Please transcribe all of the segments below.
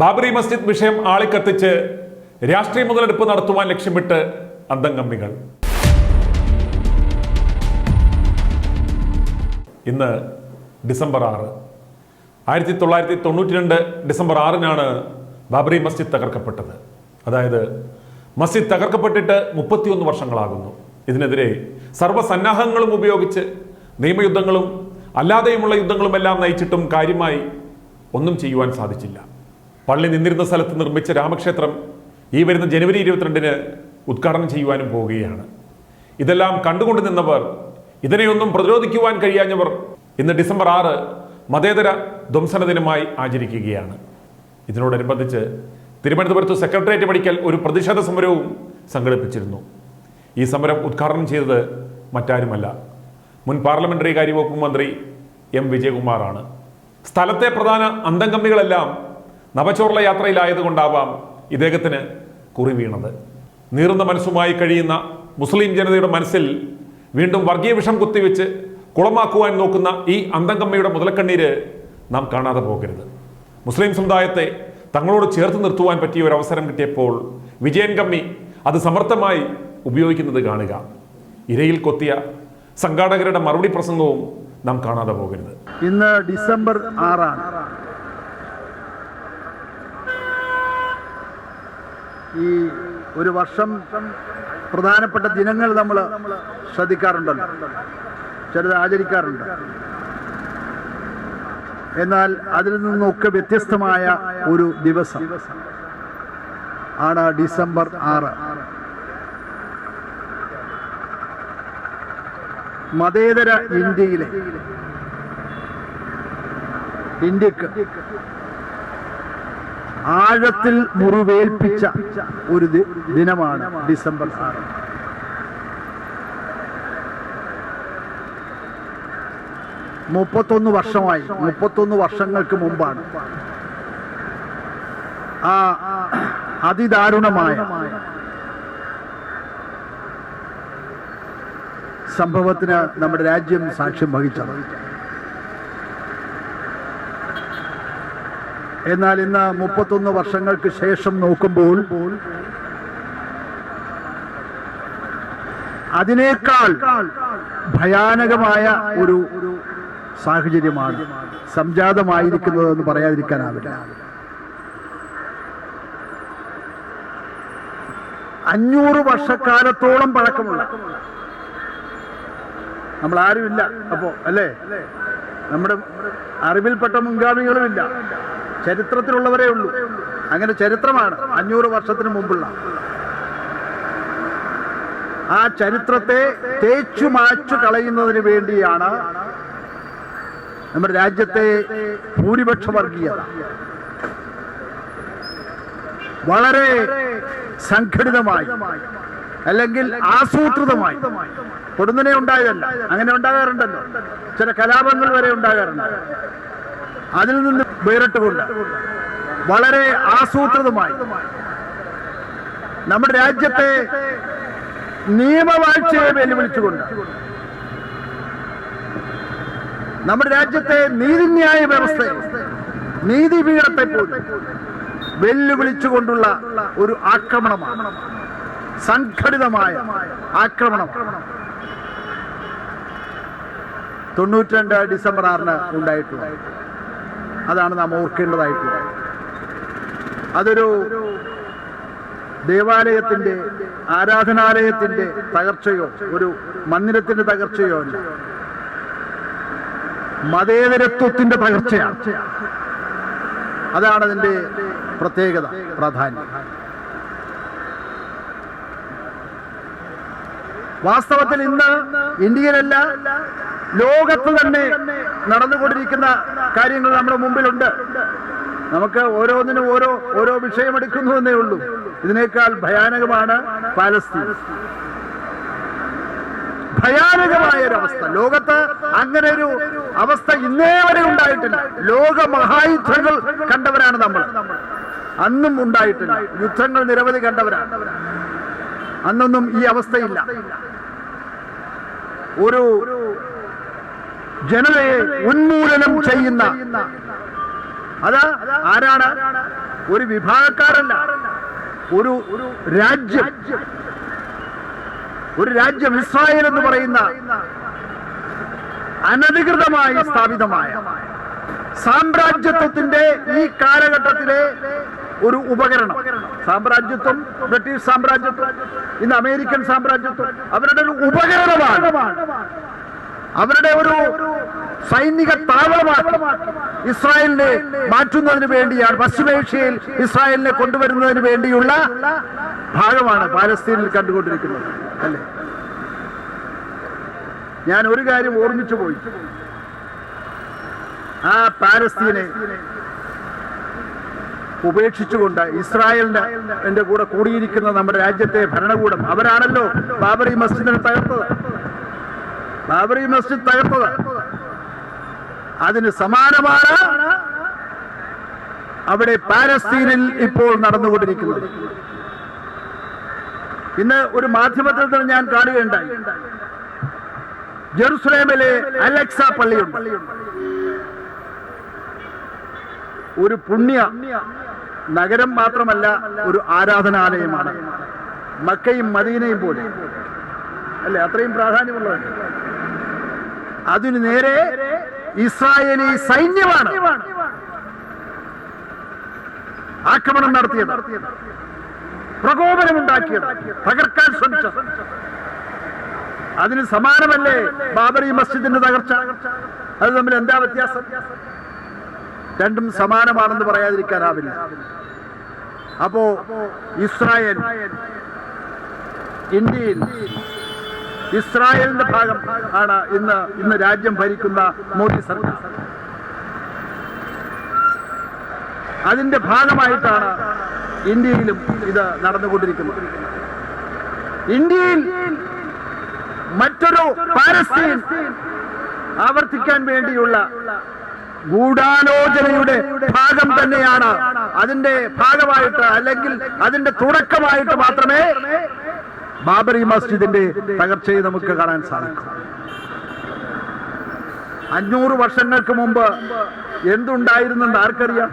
ബാബറി മസ്ജിദ് വിഷയം ആളിക്കത്തിച്ച് രാഷ്ട്രീയ മുതലെടുപ്പ് നടത്തുവാൻ ലക്ഷ്യമിട്ട് അന്തംഗമ്മികൾ ഇന്ന് ഡിസംബർ ആറ്. ആയിരത്തി തൊള്ളായിരത്തി തൊണ്ണൂറ്റി രണ്ട് ഡിസംബർ ആറിനാണ് ബാബറി മസ്ജിദ് തകർക്കപ്പെട്ടത്. അതായത് മസ്ജിദ് തകർക്കപ്പെട്ടിട്ട് മുപ്പത്തിയൊന്ന് വർഷങ്ങളാകുന്നു. ഇതിനെതിരെ സർവസന്നാഹങ്ങളും ഉപയോഗിച്ച് നിയമയുദ്ധങ്ങളും അല്ലാതെയുമുള്ള യുദ്ധങ്ങളുമെല്ലാം നയിച്ചിട്ടും കാര്യമായി ഒന്നും ചെയ്യുവാൻ സാധിച്ചില്ല. പള്ളി നിന്നിരുന്ന സ്ഥലത്ത് നിർമ്മിച്ച രാമക്ഷേത്രം ഈ വരുന്ന ജനുവരി ഇരുപത്തിരണ്ടിന് ഉദ്ഘാടനം ചെയ്യുവാനും പോവുകയാണ്. ഇതെല്ലാം കണ്ടുകൊണ്ട് നിന്നവർ ഇതിനെയൊന്നും പ്രതിരോധിക്കുവാൻ കഴിയാഞ്ഞവർ ഇന്ന് ഡിസംബർ ആറ് മതേതര ധ്വംസന ദിനമായി ആചരിക്കുകയാണ്. ഇതിനോടനുബന്ധിച്ച് തിരുവനന്തപുരത്ത് സെക്രട്ടേറിയറ്റ് പഠിക്കൽ ഒരു പ്രതിഷേധ സമരവും സംഘടിപ്പിച്ചിരുന്നു. ഈ സമരം ഉദ്ഘാടനം ചെയ്തത് മറ്റാരുമല്ല. മുൻ പാർലമെന്ററി കാര്യവകുപ്പ് മന്ത്രി എം. വിജയകുമാറാണ്. സ്ഥലത്തെ പ്രധാന അന്തംഗമ്മികളെല്ലാം നവചോർല യാത്രയിലായതുകൊണ്ടാവാം ഇദ്ദേഹത്തിന് കുറി വീണത്. നീറുന്ന മനസ്സുമായി കഴിയുന്ന മുസ്ലിം ജനതയുടെ മനസ്സിൽ വീണ്ടും വർഗീയ വിഷം കുത്തിവെച്ച് കുളമാക്കുവാൻ നോക്കുന്ന ഈ അന്തങ്കമ്മയുടെ മുതലക്കണ്ണീര് നാം കാണാതെ പോകരുത്. മുസ്ലിം സമുദായത്തെ തങ്ങളോട് ചേർത്ത് നിർത്തുവാൻ പറ്റിയ ഒരു അവസരം കിട്ടിയപ്പോൾ വിജയൻ കമ്മി അത് സമർത്ഥമായി ഉപയോഗിക്കുന്നത് കാണുക. ഇരയിൽ കൊത്തിയ സംഘാടകരുടെ മറുപടി പ്രസംഗവും നാം കാണാതെ പോകരുത്. ഇന്ന് ഡിസംബർ ആറാണ്. ഈ ഒരു വർഷം പ്രധാനപ്പെട്ട ദിനങ്ങൾ നമ്മൾ ശ്രദ്ധിക്കാറുണ്ടല്ലോ. ചിലത് ആചരിക്കാറുണ്ട്. എന്നാൽ അതിൽ നിന്നൊക്കെ വ്യത്യസ്തമായ ഒരു ദിവസം ആണ് ഡിസംബർ ആറ്. മതേതര ഇന്ത്യയിലെ ഇന്ത്യയ്ക്ക് ആഴത്തിൽ മുറിവേൽപ്പിച്ച ഒരു ദിനമാണ് ഡിസംബർ ആറ്. മുപ്പത്തൊന്ന് വർഷമായി. മുപ്പത്തൊന്ന് വർഷങ്ങൾക്ക് മുമ്പാണ്. ആ അതിദാരുണമായ സംഭവത്തിന് നമ്മുടെ രാജ്യം സാക്ഷ്യം വഹിച്ചത്. എന്നാൽ ഇന്ന് മുപ്പത്തൊന്ന് വർഷങ്ങൾക്ക് ശേഷം നോക്കുമ്പോൾ അതിനേക്കാൾ ഭയാനകമായ ഒരു സാഹചര്യമാണ് സംജാതമായിരിക്കുന്നതെന്ന് പറയാതിരിക്കാനാവില്ല. അഞ്ഞൂറ് വർഷക്കാലത്തോളം പഴക്കമുള്ള നമ്മൾ ആരുമില്ല അപ്പോ അല്ലേ? നമ്മുടെ അറിവിൽപ്പെട്ട മുൻഗാമികളുമില്ല. ചരിത്രത്തിലുള്ളവരേ ഉള്ളൂ. അങ്ങനെ ചരിത്രമാണ് അഞ്ഞൂറ് വർഷത്തിന് മുമ്പുള്ള. ആ ചരിത്രത്തെ തേച്ചു മാച്ചു കളയുന്നതിന് വേണ്ടിയാണ് നമ്മുടെ രാജ്യത്തെ ഭൂരിപക്ഷ വർഗീയത. വളരെ സംഘടിതമായി അല്ലെങ്കിൽ ആസൂത്രിതമായി. കൊടുന്നിനെ ഉണ്ടായതല്ല. അങ്ങനെ ഉണ്ടാകാറുണ്ടല്ലോ. ചില കലാപങ്ങൾ വരെ ഉണ്ടാകാറുണ്ട്. അതിൽ നിന്ന് വേറിട്ടുകൊണ്ട് വളരെ ആസൂത്രിതമായി നമ്മുടെ രാജ്യത്തെ നിയമവാഴ്ചയെ വെല്ലുവിളിച്ചുകൊണ്ട് നമ്മുടെ രാജ്യത്തെ നീതിന്യായ വ്യവസ്ഥ നീതിപീഠത്തെ പോലും വെല്ലുവിളിച്ചുകൊണ്ടുള്ള ഒരു ആക്രമണമാണ് സംഘടിതമായ ആക്രമണം തൊണ്ണൂറ്റിരണ്ട് ഡിസംബർ ആറിന് ഉണ്ടായിട്ടുള്ളത്. അതാണ് നാം ഓർക്കേണ്ടതായിട്ടുള്ളത്. അതൊരു ദേവാലയത്തിന്റെ ആരാധനാലയത്തിന്റെ തകർച്ചയോ ഒരു മന്ദിരത്തിന്റെ തകർച്ചയോ അല്ല. മതേതരത്വത്തിന്റെ തകർച്ചയാണ്. അതാണ് അതിന്റെ പ്രത്യേകത പ്രാധാന്യം. വാസ്തവത്തിൽ ഇന്ന് ഇന്ത്യയിലല്ല ലോകത്ത് തന്നെ നടന്നുകൊണ്ടിരിക്കുന്ന കാര്യങ്ങൾ നമ്മുടെ മുമ്പിലുണ്ട്. നമുക്ക് ഓരോന്നിനും ഓരോ ഓരോ വിഷയമെടുക്കുന്നു എന്നേ ഉള്ളൂ. ഇതിനേക്കാൾ ഭയാനകമാണ് പാലസ്തീൻ. ഭയാനകമായ ഒരു അവസ്ഥ. ലോകത്ത് അങ്ങനെ ഒരു അവസ്ഥ ഇന്നേ വരെ ഉണ്ടായിട്ടില്ല. ലോക മഹായുദ്ധങ്ങൾ കണ്ടവരാണ് നമ്മൾ. അന്നും ഉണ്ടായിട്ടില്ല. യുദ്ധങ്ങൾ നിരവധി കണ്ടവരാണ്. അന്നൊന്നും ഈ അവസ്ഥയില്ല. ഒരു ജനതയെ ഉന്മൂലനം ചെയ്യുന്ന അത് ആരാണ്? ഒരു വിഭാഗക്കാരല്ല. ഒരു രാജ്യം. ഒരു രാജ്യം ഇസ്രായേൽ എന്ന് പറയുന്ന അനധികൃതമായി സ്ഥാപിതമായ സാമ്രാജ്യത്വത്തിന്റെ ഈ കാലഘട്ടത്തിലെ ഒരു ഉപകരണം. സാമ്രാജ്യത്വം ബ്രിട്ടീഷ് സാമ്രാജ്യത്വം ഇന്ന് അമേരിക്കൻ സാമ്രാജ്യത്വം അവരുടെ ഒരു ഉപകരണമാണ് അവരുടെ ഒരു സൈനിക താവളമാക്കി ഇസ്രായേലിനെ മാറ്റുന്നതിന് വേണ്ടിയാണ് പശ്ചിമേഷ്യയിൽ ഇസ്രായേലിനെ കൊണ്ടുവരുന്നതിന് വേണ്ടിയുള്ള ഭാഗമാണ് പാലസ്തീനിൽ കണ്ടുകൊണ്ടിരിക്കുന്നത് അല്ലേ? ഞാൻ ഒരു കാര്യം ഓർമ്മിച്ചു പോയി. ആ പാലസ്തീനെ ഉപേക്ഷിച്ചുകൊണ്ട് ഇസ്രായേലിന്റെ എന്റെ കൂടെ കൂടിയിരിക്കുന്ന നമ്മുടെ രാജ്യത്തെ ഭരണകൂടം അവരാണല്ലോ ബാബറി മസ്ജിദിനെ തകർത്തത്. ബാബറി മസ്ജിദ് തകർത്തത്. അതിന് സമാനമാണ് അവിടെ പാലസ്തീനിൽ ഇപ്പോൾ നടന്നുകൊണ്ടിരിക്കുന്നത്. ഇന്ന് ഒരു മാധ്യമത്തിൽ തന്നെ ഞാൻ കാണുകയുണ്ടായി. ജെറുസലേമിലെ അലക്സ പള്ളിയുണ്ട്. ഒരു പുണ്യ നഗരം മാത്രമല്ല ഒരു ആരാധനാലയമാണ്. മക്കയും മദീനയും പോലെ. അല്ലെ? അത്രയും പ്രാധാന്യമുള്ളത് അതിനു നേരെ ഇസ്രായേലി സൈന്യമാണ് ആക്രമണം നടത്തിയത്. പ്രകോപനം ഉണ്ടാക്കിയത് തകർക്കാൻ ശ്രമിച്ചത്. അതിന് സമാനമല്ലേ ബാബറി മസ്ജിദിന്റെ തകർച്ച? അത് തമ്മിൽ എന്താ വ്യത്യാസം? രണ്ടും സമാനമാണെന്ന് പറയാതിരിക്കാനാവില്ല. അപ്പോ ഇസ്രായേൽ ഇന്ത്യയിൽ ഇസ്രായേലിന്റെ ഭാഗം ആണ് ഇന്ന് ഇന്ന് രാജ്യം ഭരിക്കുന്ന മോദി സർക്കാർ. അതിന്റെ ഭാഗമായിട്ടാണ് ഇന്ത്യയിലും ഇത് നടന്നുകൊണ്ടിരിക്കുന്നത്. ഇന്ത്യയിൽ മറ്റൊരു പാലസ്തീൻ ആവർത്തിക്കാൻ വേണ്ടിയുള്ള ഗൂഢാലോചനയുടെ ഭാഗം തന്നെയാണ് അതിന്റെ ഭാഗമായിട്ട് അല്ലെങ്കിൽ അതിന്റെ തുടക്കമായിട്ട് മാത്രമേ ബാബറി മസ്ജിദിന്റെ തകർച്ചയെ നമുക്ക് കാണാൻ സാധിക്കും. അഞ്ഞൂറ് വർഷങ്ങൾക്ക് മുമ്പ് എന്തുണ്ടായിരുന്നെന്ന് ആർക്കറിയാം?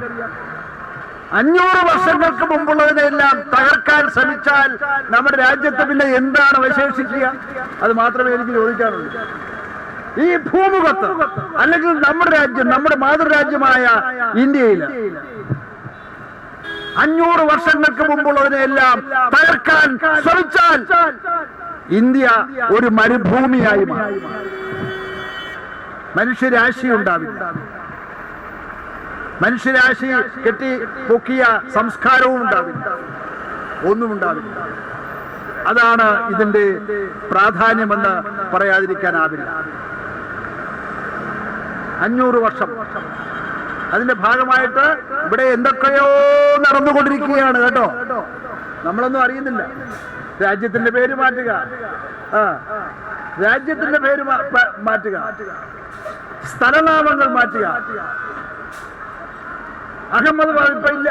അഞ്ഞൂറ് വർഷങ്ങൾക്ക് മുമ്പുള്ളതിനെല്ലാം തകർക്കാൻ ശ്രമിച്ചാൽ നമ്മുടെ രാജ്യത്ത് പിന്നെ എന്താണ് അവശേഷിക്കുക? അത് മാത്രമേ എനിക്ക് ചോദിക്കാറുള്ളൂ ഈ ഭൂമുഖത്ത് അല്ലെങ്കിൽ നമ്മുടെ രാജ്യം നമ്മുടെ മാതൃരാജ്യമായ ഇന്ത്യയിൽ അഞ്ഞൂറ് വർഷങ്ങൾക്ക് മുമ്പുള്ളതിനെല്ലാം തകർക്കാൻ ശ്രമിച്ചാൽ ഇന്ത്യ ഒരു മരുഭൂമിയായി മനുഷ്യരാശി ഉണ്ടാവില്ല. മനുഷ്യരാശി കെട്ടി പൊക്കിയ സംസ്കാരവും ഉണ്ടാവില്ല. ഒന്നും ഉണ്ടാവില്ല. അതാണ് ഇതിന്റെ പ്രാധാന്യമെന്ന് പറയാതിരിക്കാനാവില്ല. അഞ്ഞൂറ് വർഷം അതിന്റെ ഭാഗമായിട്ട് ഇവിടെ എന്തൊക്കെയോ നടന്നുകൊണ്ടിരിക്കുകയാണ് കേട്ടോ. നമ്മളൊന്നും അറിയുന്നില്ല. രാജ്യത്തിന്റെ പേര് മാറ്റുക. ആ. രാജ്യത്തിന്റെ പേര് മാറ്റുക. സ്ഥലനാമങ്ങൾ മാറ്റുക. അഹമ്മദ് ഇപ്പൊ ഇല്ല.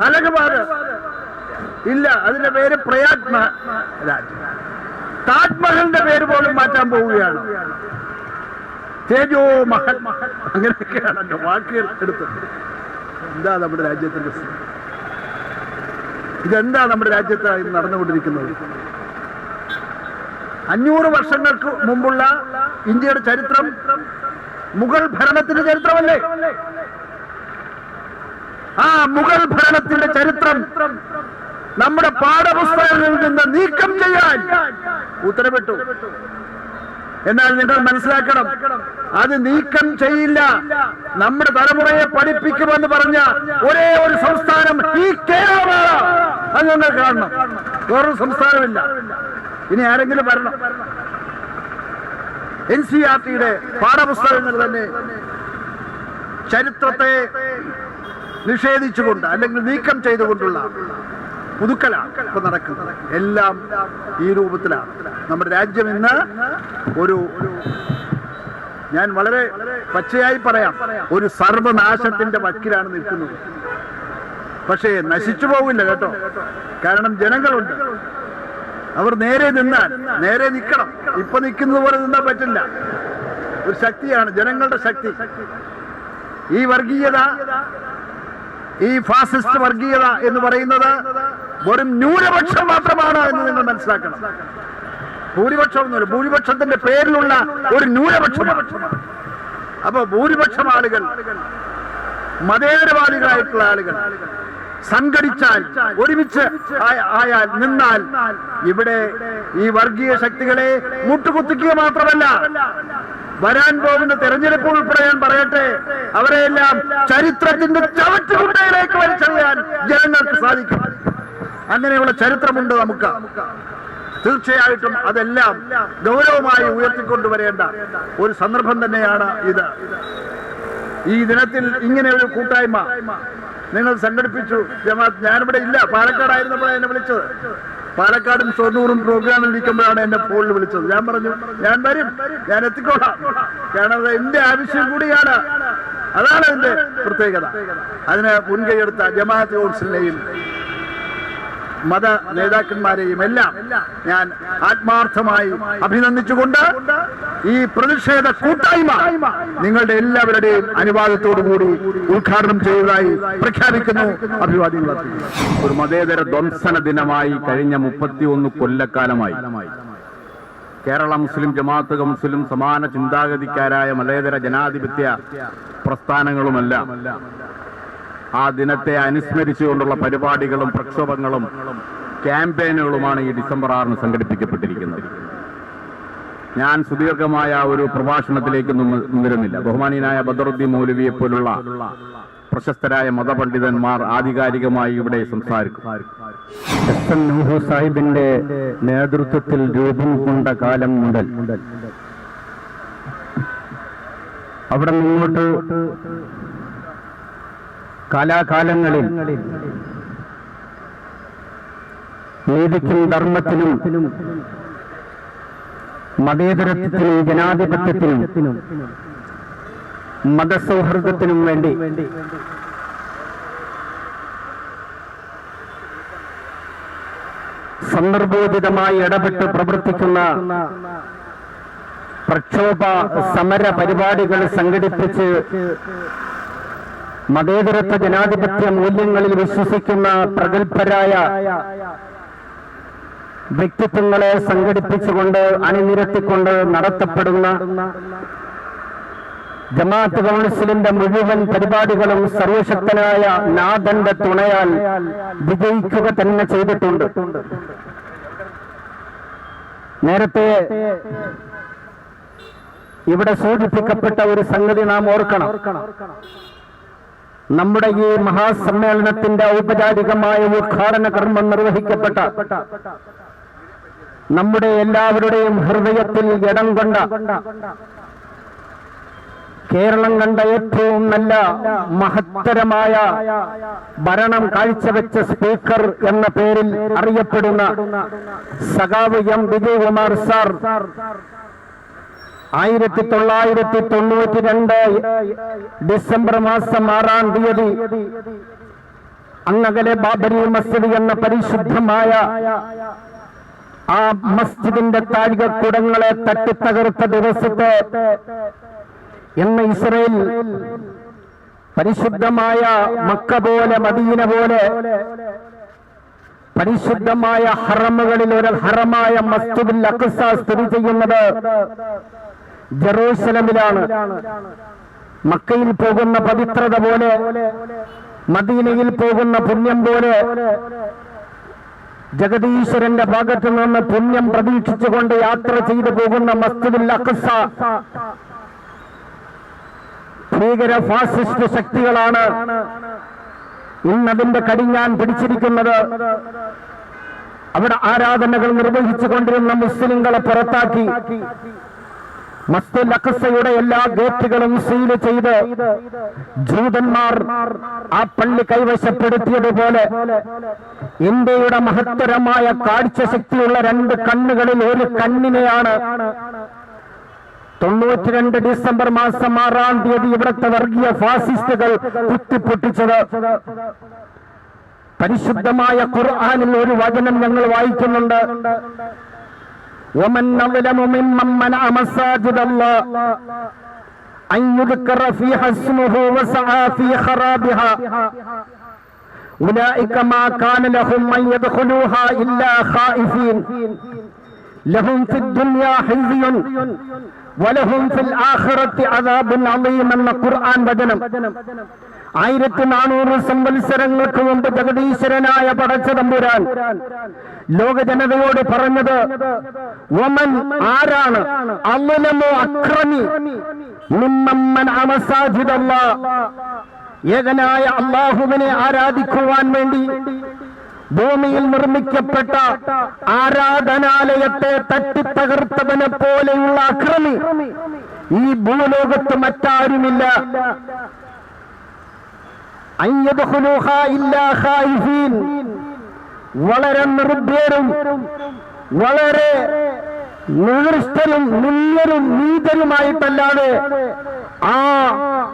അലഹബാദ് ഇല്ല. അതിന്റെ പേര് പ്രയാഗ് രാജ്യം. രാജ് താജ്മഹലിന്റെ പേര് പോലും മാറ്റാൻ പോവുകയാണ്. തേജോ മഹൻ അങ്ങനെയൊക്കെയാണ് എന്റെ വാക്കുകൾ എടുത്ത് എന്താ നമ്മുടെ രാജ്യത്തിന്റെ സ്ഥിതി? ഇതെന്താ നമ്മുടെ രാജ്യത്ത് നടന്നുകൊണ്ടിരിക്കുന്നത്? അഞ്ഞൂറ് വർഷങ്ങൾക്ക് മുമ്പുള്ള ഇന്ത്യയുടെ ചരിത്രം മുഗൾ ഭരണത്തിന്റെ ചരിത്രമല്ലേ? ആ മുഗൾ ഭരണത്തിന്റെ ചരിത്രം നമ്മുടെ പാഠപുസ്തകങ്ങളിൽ നിന്ന് നീക്കം ചെയ്യാൻ ഉത്തരവിട്ടു. എന്നാൽ നിങ്ങൾ മനസ്സിലാക്കണം അത് നീക്കം ചെയ്യില്ല. നമ്മുടെ തലമുറയെ പഠിപ്പിക്കുമെന്ന് പറഞ്ഞ ഒരേ ഒരു സംസ്ഥാനം ഈ കേരളമാണ്. അത് നിങ്ങൾ കാണണം. വേറൊരു സംസ്ഥാനമില്ല. ഇനി ആരെങ്കിലും വരണം. എൻ സി ആർ ടിയുടെ പാഠപുസ്തകങ്ങൾ തന്നെ ചരിത്രത്തെ നിഷേധിച്ചുകൊണ്ട് അല്ലെങ്കിൽ നീക്കം ചെയ്തുകൊണ്ടുള്ള പുതുക്കലാണ് ഇപ്പൊ നടക്കുന്നത്. എല്ലാം ഈ രൂപത്തിലാണ്. നമ്മുടെ രാജ്യം ഇന്ന് ഒരു ഞാൻ വളരെ പച്ചയായി പറയാം. ഒരു സർവനാശത്തിന്റെ വക്കിലാണ് നിൽക്കുന്നത്. പക്ഷേ നശിച്ചു പോകില്ല കേട്ടോ. കാരണം ജനങ്ങളുണ്ട്. അവർ നേരെ നിന്നാൽ നേരെ നിൽക്കണം. ഇപ്പൊ നിൽക്കുന്നത് പോലെ നിന്നാൽ പറ്റില്ല. ഒരു ശക്തിയാണ് ജനങ്ങളുടെ ശക്തി. ഈ വർഗീയത ഈ ഫാസിസ്റ്റ് വർഗീയത എന്ന് പറയുന്നത് വെറും ന്യൂനപക്ഷം മാത്രമാണ് എന്ന് നിങ്ങൾ മനസ്സിലാക്കണം. ഭൂരിപക്ഷം ഒന്നുമില്ല ഭൂരിപക്ഷത്തിന്റെ പേരിലുള്ള ഒരു ന്യൂനപക്ഷം അപ്പൊ ഭൂരിപക്ഷം ആളുകൾ മതേതരവാദികളായിട്ടുള്ള ആളുകൾ സംഘടിച്ചാൽ ഒരുമിച്ച് ആയ- ആയാൽ നിന്നാൽ ഇവിടെ ഈ വർഗീയ ശക്തികളെ മുട്ടുകുത്തിക്കുക മാത്രമല്ല വരാൻ പോകുന്ന തെരഞ്ഞെടുപ്പ് ഉൾപ്പെടെ ഞാൻ പറയട്ടെ അവരെയെല്ലാം ചരിത്രത്തിന്റെ ചവറ്റുകുട്ടയിലേക്ക് വലിച്ചെറിയാൻ ജനങ്ങൾക്ക് സാധിക്കും. അങ്ങനെയുള്ള ചരിത്രമുണ്ട് നമുക്ക്. തീർച്ചയായിട്ടും അതെല്ലാം ഗൗരവമായി ഉയർത്തിക്കൊണ്ടുവരേണ്ട ഒരു സന്ദർഭം തന്നെയാണ് ഇത്. ഈ ദിനത്തിൽ ഇങ്ങനെ ഒരു കൂട്ടായ്മ നിങ്ങൾ സംഘടിപ്പിച്ചു. ജമാഅത്ത് ഞാനിവിടെ ഇല്ല. പാലക്കാടായിരുന്നപ്പോഴാണ് എന്നെ വിളിച്ചത്. പാലക്കാടും ഷൊർണൂറും പ്രോഗ്രാമിൽ ഇരിക്കുമ്പോഴാണ് എന്നെ ഫോണിൽ വിളിച്ചത്. ഞാൻ പറഞ്ഞു ഞാൻ വരും. ഞാൻ എത്തിക്കോളാം. കാരണം അത് എന്റെ ആവശ്യം കൂടിയാണ്. അതാണ് എന്റെ പ്രത്യേകത. അതിന് മുൻകൈയെടുത്ത ജമാഅത്ത് കൗൺസിലിനെയും മത നേതാക്കന്മാരെയും എല്ലാം ഞാൻ ആത്മാർത്ഥമായി അഭിനന്ദിച്ചുകൊണ്ട് ഈ പ്രതിഷേധ കൂട്ടായ്മ നിങ്ങളുടെ എല്ലാവരുടെയും അനുവാദത്തോടുകൂടി ഉദ്ഘാടനം ചെയ്തതായി പ്രഖ്യാപിക്കുന്നു അർപ്പിക്കുന്നു. ഒരു മതേതര ധ്വംസന ദിനമായി കഴിഞ്ഞ മുപ്പത്തിയൊന്ന് കൊല്ലക്കാലമായി കേരള മുസ്ലിം ജമാഅത്ത് കൗൺസിലും സമാന ചിന്താഗതിക്കാരായ മതേതര ജനാധിപത്യ പ്രസ്ഥാനങ്ങളുമെല്ലാം ആ ദിനത്തെ അനുസ്മരിച്ചുകൊണ്ടുള്ള പരിപാടികളും പ്രക്ഷോഭങ്ങളും ക്യാമ്പയിനുകളുമാണ് ഈ ഡിസംബർ ആറിന് സംഘടിപ്പിക്കപ്പെട്ടിരിക്കുന്നത്. ഞാൻ സുദീർഘമായ ഒരു പ്രഭാഷണത്തിലേക്ക് നിന്നിരുന്നില്ല. ബഹുമാനീയനായ ബദറുദ്ദീൻ മൗലവിയെ പോലുള്ള പ്രശസ്തരായ മതപണ്ഡിതന്മാർ ആധികാരികമായി ഇവിടെ സംസാരിക്കും. സാഹിബിന്റെ നേതൃത്വത്തിൽ രൂപം കൊണ്ട കാലം മുതൽ അവിടെ നിന്നോട്ട് കാലാകാലങ്ങളിൽ നീതിക്കും ധർമ്മത്തിനും മതേതരത്വത്തിനും ജനാധിപത്യത്തിനും മതസൗഹൃദത്തിനും വേണ്ടി സന്ദർഭോചിതമായി ഇടപെട്ട് പ്രവർത്തിക്കുന്ന പ്രക്ഷോഭ സമര പരിപാടികൾ സംഘടിപ്പിച്ച് മതേതരത്വ ജനാധിപത്യ മൂല്യങ്ങളിൽ വിശ്വസിക്കുന്ന പ്രഗത്ഭരായ വ്യക്തിത്വങ്ങളെ സംഘടിപ്പിച്ചുകൊണ്ട് അണിനിരത്തിക്കൊണ്ട് നടത്തപ്പെടുന്ന ജമാഅത്ത് കൗൺസിലിന്റെ മുഴുവൻ പരിപാടികളും സർവശക്തനായ നാഥന്റെ തുണയാൽ വിജയിക്കുക തന്നെ ചെയ്തിട്ടുണ്ട്. നേരത്തെ ഇവിടെ സൂചിപ്പിക്കപ്പെട്ട ഒരു സംഗതി നാം ഓർക്കണം. നമ്മുടെ ഈ മഹാസമ്മേളനത്തിന്റെ ഔപചാരികമായ ഉദ്ഘാടന കർമ്മം നിർവഹിക്കപ്പെട്ട നമ്മുടെ എല്ലാവരുടെയും ഹൃദയത്തിൽ ഇടം കൊണ്ട കേരളം കണ്ട ഏറ്റവും നല്ല മഹത്തരമായ ഭരണം കാഴ്ചവെച്ച സ്പീക്കർ എന്ന പേരിൽ അറിയപ്പെടുന്ന സഖാവ് എം വിജയകുമാർ സാർ ആയിരത്തി തൊള്ളായിരത്തി തൊണ്ണൂറ്റി രണ്ട് ഡിസംബർ മാസം ആറാം തീയതി അങ്ങകലെ ബാബരി മസ്ജിദ് എന്ന പരിശുദ്ധമായ ആ മസ്ജിദിന്റെ താഴികക്കുടങ്ങളെ തട്ടിത്തകർത്ത ദിവസത്തെ എന്ന ഇസ്രയേൽ പരിശുദ്ധമായ മക്ക പോലെ മദീന പോലെ പരിശുദ്ധമായ ഹറമുകളിൽ ഒരു ഹറമായ മസ്ജിദിൽ അക്സ സ്ഥിതി ചെയ്യുന്നത് ജെറൂസലമിലാണ്. മക്കയിൽ പോകുന്ന പവിത്രത പോലെ മദീനയിൽ പോകുന്ന പുണ്യം പോലെ ജഗദീശ്വരന്റെ ഭാഗത്തു നിന്ന് പുണ്യം പ്രതീക്ഷിച്ചുകൊണ്ട് യാത്ര ചെയ്തു പോകുന്ന മസ്ജിദുൽ അക്സ. ഭീകര ഫാസിസ്റ്റ് ശക്തികളാണ് ഇന്നതിന്റെ കടിഞ്ഞാൻ പിടിച്ചിരിക്കുന്നത്. അവിടെ ആരാധനകൾ നിർവഹിച്ചു കൊണ്ടിരുന്ന മുസ്ലിങ്ങളെ പുറത്താക്കി. അഖസയുടെ എല്ലാ ഗേറ്റുകളും സീൽ ചെയ്ത് ജൂതന്മാർ ആ പള്ളി കൈവശപ്പെടുത്തിയതുപോലെ ഇന്ത്യയുടെ മഹത്തരമായ കാഴ്ചശക്തിയുള്ള രണ്ട് കണ്ണുകളിൽ ഒരു കണ്ണിനെയാണ് തൊണ്ണൂറ്റിരണ്ട് ഡിസംബർ മാസം ആറാം തീയതി ഇവിടുത്തെ വർഗീയ ഫാസിസ്റ്റുകൾ കുത്തിപ്പൊട്ടിച്ചത്. പരിശുദ്ധമായ ഖുർആാനിൽ ഒരു വചനം ഞങ്ങൾ വായിക്കുന്നുണ്ട്. ومن أظلم ممن منع مساجد الله أن يذكر فيها اسمه وسعى في خرابها أولئك ما كان لهم أن يدخلوها إلا خائفين لهم في الدنيا خزي ولهم في الآخرة عذاب عظيم എന്ന ഖുർആൻ വചനം ആയിരത്തി നാനൂറ് സംവത്സരങ്ങൾക്ക് മുമ്പ് ജഗദീശ്വരനായ പടച്ച തമ്പുരാൻ ലോക ജനതയോട് പറഞ്ഞത് ഒമൻ ആരാണ്? അല്ലമോ അക്രമി? നിമ്മമ്മൻ ഏകനായ അള്ളാഹുവിനെ ആരാധിക്കുവാൻ വേണ്ടി ഭൂമിയിൽ നിർമ്മിക്കപ്പെട്ട ആരാധനാലയത്തെ തട്ടിത്തകർത്തവനെ പോലെയുള്ള അക്രമി ഈ ഭൂലോകത്ത് മറ്റാരുമില്ല. അയ്യദ്ഖുലൂഹ ഇല്ലാ. വളരെ നിർഭയരും വളരെ നികൃഷ്ടരും നിന്യരും നീതരുമായിട്ടല്ലാതെ ആ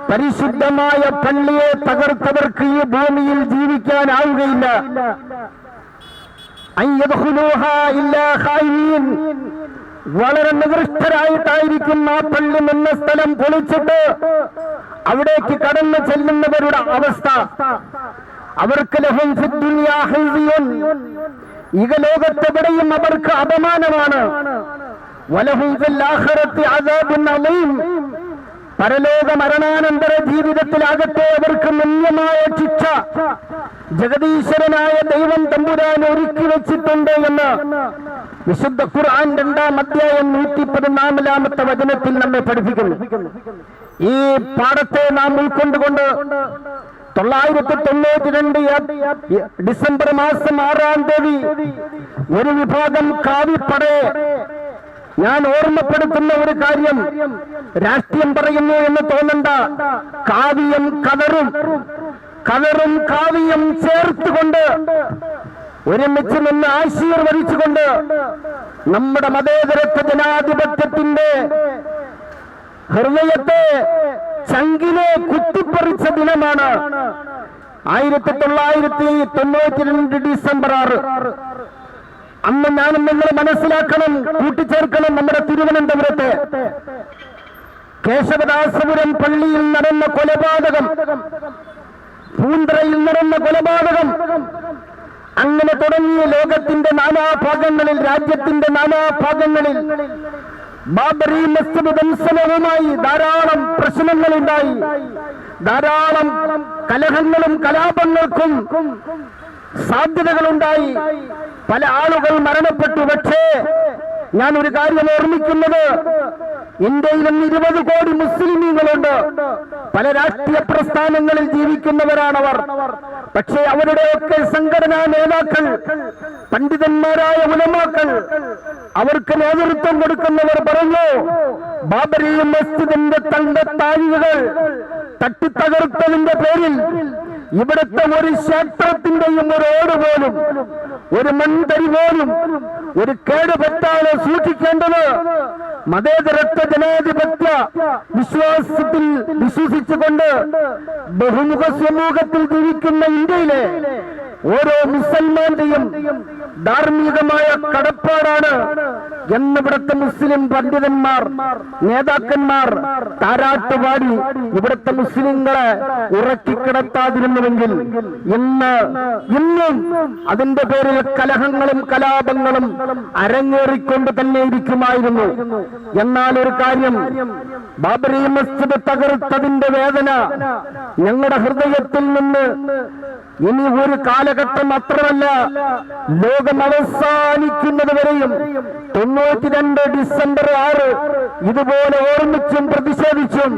പരിശുദ്ധമായ പള്ളിയെ തകർത്തവർക്ക് ഈ ഭൂമിയിൽ ജീവിക്കാനാവുകയില്ല. വളരെ നികൃഷ്ടരായിട്ടായിരിക്കും ആ പള്ളി നിന്ന സ്ഥലം പൊളിച്ചിട്ട് അവിടേക്ക് കടന്നു ചെല്ലുന്നവരുടെ അവസ്ഥ അവർക്ക്. ഇക ലോകത്തെവിടെയും അവർക്ക് അപമാനമാണ്. പരലോക മരണാനന്തര ജീവിതത്തിലാകട്ടെ അവർക്ക് മുന്യമായ ശിക്ഷ ജഗദീശ്വരനായ ദൈവം തമ്പുരാൻ ഒരുക്കി വെച്ചിട്ടുണ്ട് എന്ന് വിശുദ്ധ ഖുർആൻ രണ്ടാം അധ്യായം നൂറ്റി പതിനാലാമത്തെ വചനത്തിൽ നമ്മെ പഠിപ്പിക്കുന്നു ഈ പാഠത്തെ നാം ഉൾക്കൊണ്ടുകൊണ്ട് തൊള്ളായിരത്തി തൊണ്ണൂറ്റി രണ്ട് ഡിസംബർ മാസം ആറാം തീയതി ഒരു വിഭാഗം കാവിപ്പടെ ഞാൻ ഓർമ്മപ്പെടുത്തുന്ന ഒരു കാര്യം. രാഷ്ട്രീയം പറയുന്നു എന്ന് തോന്നണ്ട. കാവ്യം കതറും. കതറും കാവ്യം ചേർത്തുകൊണ്ട് ഒരുമിച്ച് നിന്ന് ആശീർവദിച്ചുകൊണ്ട് നമ്മുടെ മതേതരത്വ ജനാധിപത്യത്തിന്റെ ഹൃദയത്തെ ചങ്കിലെ കുത്തിപ്പറിച്ച ദിനമാണ്. ആയിരത്തി തൊള്ളായിരത്തി തൊണ്ണൂറ്റി രണ്ട് ഡിസംബർ ആറ്. അന്ന് ഞാനും നിങ്ങൾ മനസ്സിലാക്കണം കൂട്ടിച്ചേർക്കണം നമ്മുടെ തിരുവനന്തപുരത്തെ. കേശവദാസപുരം പള്ളിയിൽ നടന്ന കൊലപാതകം പൂന്തറയിൽ നടന്ന കൊലപാതകം അങ്ങനെ തുടങ്ങിയ ലോകത്തിന്റെ നാനാഭാഗങ്ങളിൽ രാജ്യത്തിന്റെ നാനാഭാഗങ്ങളിൽ ബാബറി മസ്ജിദ് ധാരാളം പ്രശ്നങ്ങളുണ്ടായി. ധാരാളം കലഹങ്ങളും കലാപങ്ങൾക്കും സാധ്യതകളുണ്ടായി. പല ആളുകൾ മരണപ്പെട്ടു. പക്ഷേ ഞാൻ ഒരു കാര്യം ഓർമ്മിക്കുന്നത്. ഇന്ത്യയിൽ ഇന്ന് ഇരുപത് കോടി മുസ്ലിമീങ്ങളുണ്ട്. പല രാഷ്ട്രീയ പ്രസ്ഥാനങ്ങളിൽ ജീവിക്കുന്നവരാണവർ. പക്ഷേ അവരുടെയൊക്കെ സംഘടനാ നേതാക്കൾ പണ്ഡിതന്മാരായ ഉലമാക്കൾ അവർക്ക് നേതൃത്വം കൊടുക്കുന്നവർ പറഞ്ഞു ബാബരി മസ്ജിദിന്റെ തങ്കത്താഴികൾ തട്ടിത്തകർത്തതിന്റെ പേരിൽ ഇവിടുത്തെ ഒരു ക്ഷേത്രത്തിന്റെയും ഒരു ഓട് പോലും ഒരു മൺതരി പോലും ഒരു കേടുപെട്ടാലോ സൂക്ഷിക്കേണ്ടത് മതേതരത്വ ജനാധിപത്യ വിശ്വാസത്തിൽ വിശ്വസിച്ചുകൊണ്ട് ബഹുമുഖ സമൂഹത്തിൽ ജീവിക്കുന്ന ഇന്ത്യയിലെ ഓരോ മുസൽമാന്റെയും ധാർമ്മികമായ കടപ്പാടാണ് എന്നിവിടുത്തെ മുസ്ലിം പണ്ഡിതന്മാർ നേതാക്കന്മാർ താരാട്ടുപാടി ഇവിടുത്തെ മുസ്ലിങ്ങളെ ഉറക്കിക്കിടത്താതിരുന്നുവെങ്കിൽ ഇന്ന് ഇന്നും അതിന്റെ പേരിൽ കലഹങ്ങളും കലാപങ്ങളും അരങ്ങേറിക്കൊണ്ട് തന്നെ ഇരിക്കുമായിരുന്നു എന്നാൽ ഒരു കാര്യം ബാബരി മസ്ജിദ് തകർത്തതിന്റെ വേദന ഞങ്ങളുടെ ഹൃദയത്തിൽ നിന്ന് ഇനി ഒരു കാലഘട്ടം മാത്രമല്ല ലോകം അവസാനിക്കുന്നത് വരെയും തൊണ്ണൂറ്റി രണ്ട് ഡിസംബർ ആറ് ഇതുപോലെ ഓർമ്മിച്ചും പ്രതിഷേധിച്ചും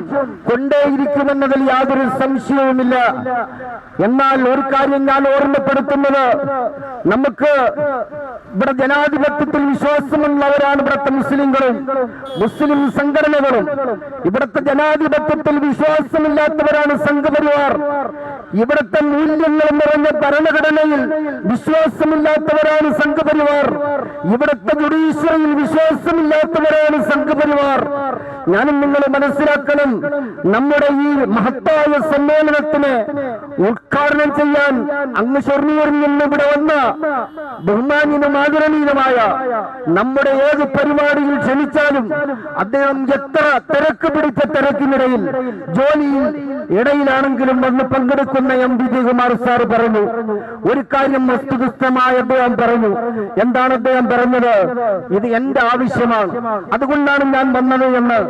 കൊണ്ടേയിരിക്കുമെന്നതിൽ യാതൊരു സംശയവുമില്ല. എന്നാൽ ഒരു കാര്യം ഞാൻ ഓർമ്മപ്പെടുത്തുന്നത് നമുക്ക് ഇവിടെ ജനാധിപത്യത്തിൽ വിശ്വാസമുള്ളവരാണ് ഇവിടുത്തെ മുസ്ലിങ്ങളും മുസ്ലിം സംഘടനകളും. ഇവിടുത്തെ ജനാധിപത്യത്തിൽ വിശ്വാസമില്ലാത്തവരാണ് സംഘപരിവാർ. ഇവിടുത്തെ മൂല്യങ്ങൾ നിറഞ്ഞ ഭരണഘടനയിൽ വിശ്വാസമില്ലാത്തവരാണ് സംഘപരിവാർ. ഇവിടുത്തെ ജുഡീഷ്യറിയിൽ വിശ്വാസമില്ലാത്തവരാണ് സംഘപരിവാർ. ഞാനും നിങ്ങൾ മനസ്സിലാക്കണം നമ്മുടെ ഈ മഹത്തായ സമ്മേളനത്തിന് ഉദ്ഘാടനം ചെയ്യാൻ അങ്ങ് ഷൊർണൂരിൽ നിന്ന് ഇവിടെ വന്ന ബഹുമാന്യനും ആദരണീയമായ നമ്മുടെ ഏത് പരിപാടിയിൽ ക്ഷണിച്ചാലും അദ്ദേഹം എത്ര തിരക്ക് പിടിച്ച തിരക്കിനിടയിൽ ജോലിയിൽ ഇടയിലാണെങ്കിലും വന്ന് പങ്കെടുക്കുന്ന എം വി ജയകുമാർ സാർ പറഞ്ഞു. ഒരു കാര്യം വസ്തുനിഷ്ഠമായ അദ്ദേഹം പറഞ്ഞു. എന്താണ് അദ്ദേഹം പറഞ്ഞത്? ഇത് എന്റെ ആവശ്യമാണ്. അതുകൊണ്ടാണ് ഞാൻ വന്നത് എന്ന്.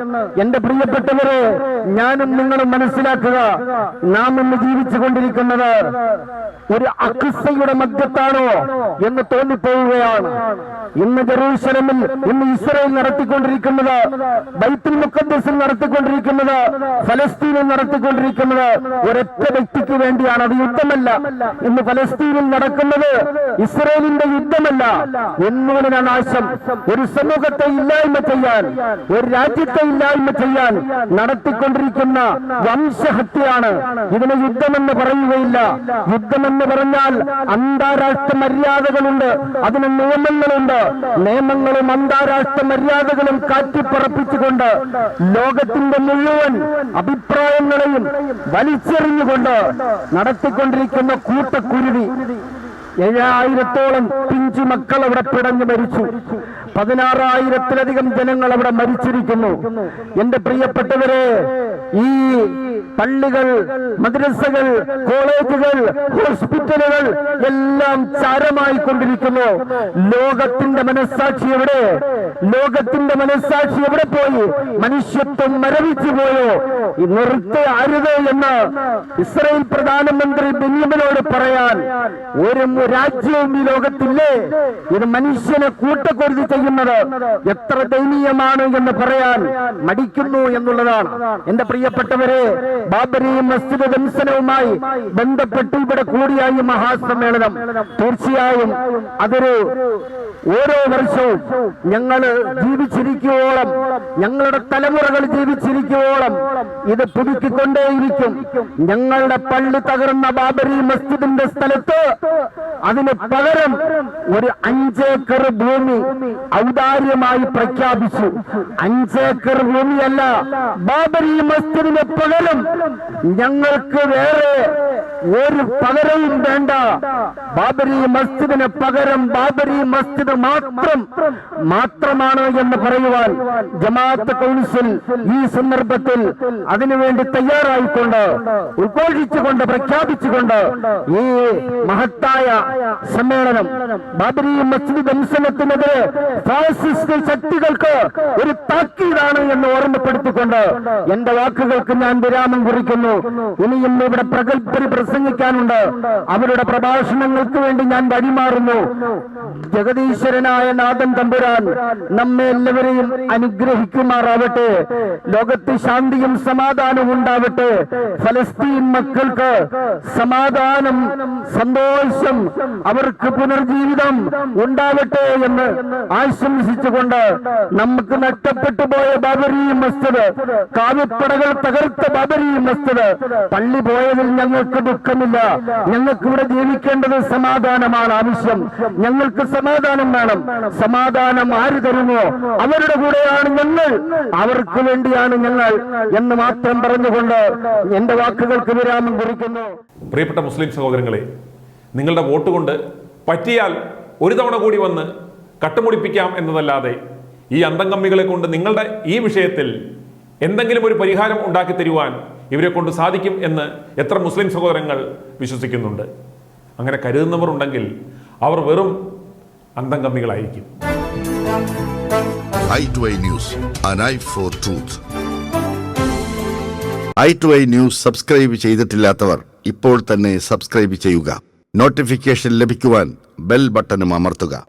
എന്റെ പ്രിയപ്പെട്ടവരെ ഞാനും നിങ്ങളും മനസ്സിലാക്കുക നാം ഇന്ന് ജീവിച്ചു കൊണ്ടിരിക്കുന്നത് ഒരു അക്സയുടെ മധ്യത്താണോ എന്ന് തോന്നിപ്പോവുകയാണ്. ഇന്ന് ജെറൂസലമിൽ ഇന്ന് ഇസ്രയേൽ നടത്തിക്കൊണ്ടിരിക്കുന്നത് ബൈത്തുൽ മുക്കദ്സിൽ നടത്തിക്കൊണ്ടിരിക്കുന്നത് ഫലസ്തീനിൽ നടത്തിക്കൊണ്ടിരിക്കുന്നത് ഒരൊറ്റ വ്യക്തിക്ക് വേണ്ടിയാണ്. അത് യുദ്ധമല്ല. ഇന്ന് ഫലസ്തീനിൽ നടക്കുന്നത് ഇസ്രയേലിന്റെ യുദ്ധമല്ല. എന്നൂലിന നാശം ഒരു സമൂഹത്തെ ഇല്ലായ്മ ചെയ്യാൻ ഒരു രാജ്യത്തെ ഇല്ലായ്മ ചെയ്യാൻ നടത്തിക്കൊണ്ടിരിക്കുന്ന വംശഹത്യയാണ്. ഇതിന് യുദ്ധമെന്ന് പറയുകയില്ല. യുദ്ധമെന്ന് പറഞ്ഞാൽ അന്താരാഷ്ട്ര മര്യാദകളുണ്ട്. അതിന് നിയമങ്ങളുണ്ട്. നിയമങ്ങളും അന്താരാഷ്ട്ര മര്യാദകളും കാറ്റിപ്പറപ്പിച്ചുകൊണ്ട് ലോകത്തിന്റെ മുഴുവൻ അഭിപ്രായങ്ങളെയും വലിച്ചെറിഞ്ഞുകൊണ്ട് നടത്തിക്കൊണ്ടിരിക്കുന്ന കൂട്ടക്കുരുവി ഏഴായിരത്തോളം പിഞ്ചു മക്കൾ അവിടെ പിടഞ്ഞു മരിച്ചു. പതിനാറായിരത്തിലധികം ജനങ്ങൾ അവിടെ മരിച്ചിരിക്കുന്നു. എന്റെ പ്രിയപ്പെട്ടവരെ ഈ പള്ളികൾ മദ്രസകൾ കോളേജുകൾ ഹോസ്പിറ്റലുകൾ എല്ലാം ചാരമായി കൊണ്ടിരിക്കുന്നു ലോകത്തിന്റെ മനസ്സാക്ഷി എവിടെ? ലോകത്തിന്റെ മനസ്സാക്ഷി എവിടെ പോയി? മനുഷ്യത്വം മരവിച്ചു പോയോ? നിർത്ത അരുത് എന്ന് ഇസ്രയേൽ പ്രധാനമന്ത്രി ബെന്യമിനോട് പറയാൻ ഒരു രാജ്യവും ഈ ലോകത്തില്ലേ? ഇത് മനുഷ്യനെ കൂട്ടക്കൊരുതി ചെയ്യുന്നത് എത്ര ദയനീയമാണ് എന്ന് പറയാൻ മടിക്കുന്നു എന്നുള്ളതാണ്. എന്റെ പ്രിയപ്പെട്ടവരെ ബാബരി മസ്ജിദ് ദംസനവുമായി ബന്ധപ്പെട്ട് ഇവിടെ കൂടിയായി മഹാസമ്മേളനം. തീർച്ചയായും അതൊരു ഓരോ വർഷവും ഞങ്ങൾ ജീവിച്ചിരിക്കുവോളം ഞങ്ങളുടെ തലമുറകൾ ജീവിച്ചിരിക്കുവോളം ഇത് പുതുക്കിക്കൊണ്ടേയിരിക്കും. ഞങ്ങളുടെ പള്ളി തകർന്ന ബാബരി മസ്ജിദിന്റെ സ്ഥലത്ത് അതിന് പകരം ഒരു അഞ്ചേക്കർ ഭൂമി ഔദാര്യമായി പ്രഖ്യാപിച്ചു. അഞ്ചേക്കർ ഭൂമിയല്ല ബാബരി മസ്ജിദിന് പകരം ഞങ്ങൾക്ക് വേറെ ഒരു പകരവും വേണ്ട. ബാബരി മസ്ജിദിന് പകരം ബാബരി മസ്ജിദ് മാത്രം മാത്രമാണ് എന്ന് പറയുവാൻ ജമാഅത്ത് കൗൺസിൽ ഈ സന്ദർഭത്തിൽ അതിനുവേണ്ടി തയ്യാറായിക്കൊണ്ട് ഉദ്ഘോഷിച്ചുകൊണ്ട് പ്രഖ്യാപിച്ചുകൊണ്ട് ഈ മഹത്തായ സമ്മേളനം ബാബരി മസ്ജിദ് ദംശനത്തിനെതിരെ ഫാസിസ്റ്റ് ശക്തികൾക്ക് ഒരു താക്കീതാണ് എന്ന് ഓർമ്മപ്പെടുത്തിക്കൊണ്ട് എന്റെ വാക്കുകൾക്ക് ഞാൻ വിരാമം കുറിക്കുന്നു. ഇനിയും ഇവിടെ പ്രഗത്ഭര് പ്രസംഗിക്കാനുണ്ട്. അവരുടെ പ്രഭാഷണങ്ങൾക്ക് വേണ്ടി ഞാൻ വഴിമാറുന്നു. ജഗദീശ്വരനായ നാഥൻ തമ്പുരാൻ നമ്മെ എല്ലാവരെയും അനുഗ്രഹിക്കുമാറാവട്ടെ. ലോകത്ത് ശാന്തിയും സമാധാനവും ഉണ്ടാവട്ടെ. ഫലസ്തീൻ മക്കൾക്ക് സമാധാനം സന്തോഷം അവർക്ക് പുനർജീവിതം ഉണ്ടാവട്ടെ എന്ന് ആശംസിച്ചുകൊണ്ട് നമുക്ക് നഷ്ടപ്പെട്ടു പോയ ബാബരി മസ്ജിദ് കാവ്യപ്പടകൾ തകർത്ത ബാബരി മസ്ജിദ്. പള്ളി പോയതിൽ ഞങ്ങൾക്ക് ദുഃഖമില്ല. ഞങ്ങൾക്ക് ഇവിടെ ജീവിക്കേണ്ടത് സമാധാനമാണ് ആവശ്യം. ഞങ്ങൾക്ക് സമാധാനം വേണം. സമാധാനം ആര് തരുമോ? അവരുടെ കൂടെയാണ് ഞങ്ങൾ. അവർക്ക് വേണ്ടിയാണ് ഞങ്ങൾ എന്ന് മാത്രം പറഞ്ഞുകൊണ്ട് എന്റെ വാക്കുകൾക്ക് വിരാമം കുറിക്കുന്നു. പ്രിയപ്പെട്ട മുസ്ലിം സഹോദരങ്ങളെ നിങ്ങളുടെ വോട്ട് കൊണ്ട് പറ്റിയാൽ ഒരു തവണ കൂടി വന്ന് കട്ടുമുടിപ്പിക്കാം എന്നതല്ലാതെ ഈ അന്തംകമ്മികളെ കൊണ്ട് നിങ്ങളുടെ ഈ വിഷയത്തിൽ എന്തെങ്കിലും ഒരു പരിഹാരം ഉണ്ടാക്കി തരുവാൻ ഇവരെ കൊണ്ട് സാധിക്കും എന്ന് എത്ര മുസ്ലിം സഹോദരങ്ങൾ വിശ്വസിക്കുന്നുണ്ട്. അങ്ങനെ കരുതുന്നവർ ഉണ്ടെങ്കിൽ അവർ വെറും അന്തംകമ്മികളായിരിക്കും I to I news an for truth I to I news subscribe ചെയ്തിട്ടില്ലാത്തവർ ഇപ്പോൾ തന്നെ സബ്സ്ക്രൈബ് ചെയ്യുക. നോട്ടിഫിക്കേഷൻ ലഭിക്കുവാൻ ബെൽ ബട്ടണും അമർത്തുക.